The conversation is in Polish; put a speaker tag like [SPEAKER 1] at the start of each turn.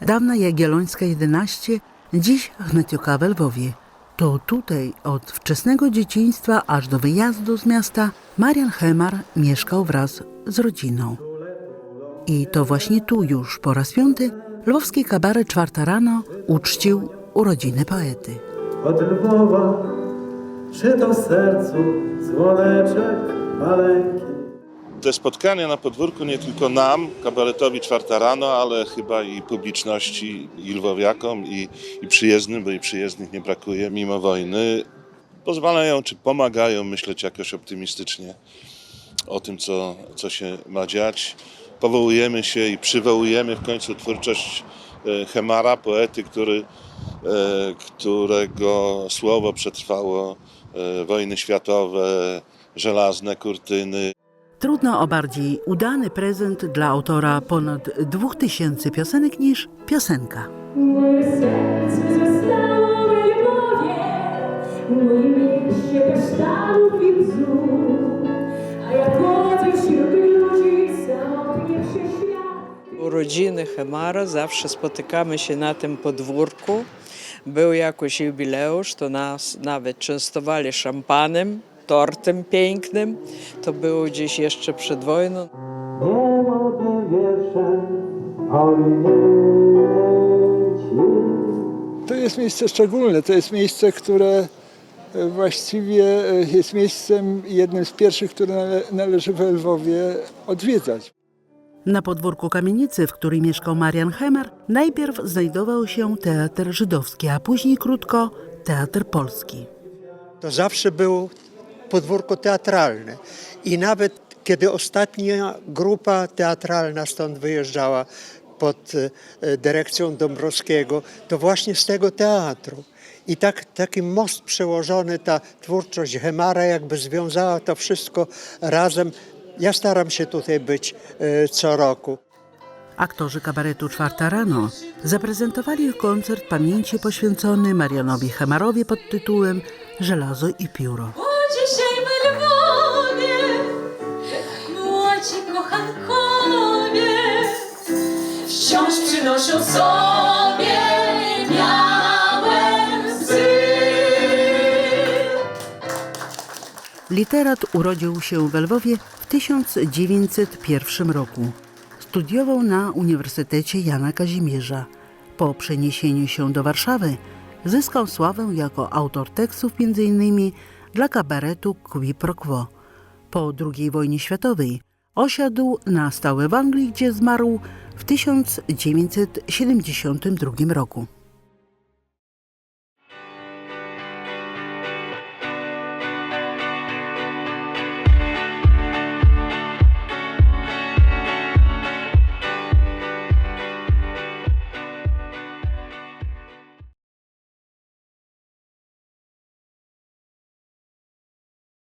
[SPEAKER 1] Dawna Jagiellońska 11, dziś Chmetioka we Lwowie. To tutaj od wczesnego dzieciństwa aż do wyjazdu z miasta Marian Hemar mieszkał wraz z rodziną. I to właśnie tu już po raz piąty lwowski kabaret czwarta rano uczcił urodziny poety.
[SPEAKER 2] od Lwowa, czy to sercu dzwoneczek maleńki.
[SPEAKER 3] Te spotkania na podwórku nie tylko nam, kabaretowi czwarta rano, ale chyba i publiczności, i lwowiakom, i, i przyjezdnym, bo i przyjezdnych nie brakuje mimo wojny, pozwalają czy pomagają myśleć jakoś optymistycznie o tym, co, co się ma dziać. Powołujemy się i przywołujemy w końcu twórczość e, Hemara, poety, który, e, którego słowo przetrwało e, wojny światowe, żelazne kurtyny,
[SPEAKER 1] Trudno o bardziej udany prezent dla autora ponad 2000 piosenek niż piosenka.
[SPEAKER 4] Moje serce zostało w Lwowie, mój bzu. A ja chodzę wśród ludzi samotnie przez świat.
[SPEAKER 5] Urodziny Hemara zawsze spotykamy się na tym podwórku. Był jakoś jubileusz, to nas nawet częstowali szampanem, tortem pięknym. To było gdzieś jeszcze przed wojną.
[SPEAKER 2] Pamięci.
[SPEAKER 6] To jest miejsce szczególne, to jest miejsce, które e, właściwie e, jest miejscem jednym z pierwszych, które nale, należy w Lwowie odwiedzać.
[SPEAKER 1] Na podwórku kamienicy, w której mieszkał Marian Hemer, najpierw znajdował się teatr żydowski, a później krótko teatr polski.
[SPEAKER 7] to zawsze było podwórko teatralne. I nawet kiedy ostatnia grupa teatralna stąd wyjeżdżała pod e, dyrekcją Dąbrowskiego, to właśnie z tego teatru. I tak, taki most przełożony, ta twórczość Hemara jakby związała to wszystko razem. Ja staram się tutaj być e, co roku.
[SPEAKER 1] Aktorzy kabaretu Czwarta Rano zaprezentowali koncert pamięci poświęcony Marianowi Hemarowi pod tytułem Żelazo i pióro.
[SPEAKER 4] Dzisiaj w Lwowie młodzi kochankowie wciąż przynoszą sobie białe.
[SPEAKER 1] Literat urodził się w Lwowie w 1901 roku. Studiował na Uniwersytecie Jana Kazimierza. Po przeniesieniu się do Warszawy zyskał sławę jako autor tekstów m.in. dla kabaretu Qui Pro Quo. Po II wojnie światowej osiadł na stałe w Anglii, gdzie zmarł w 1972 roku.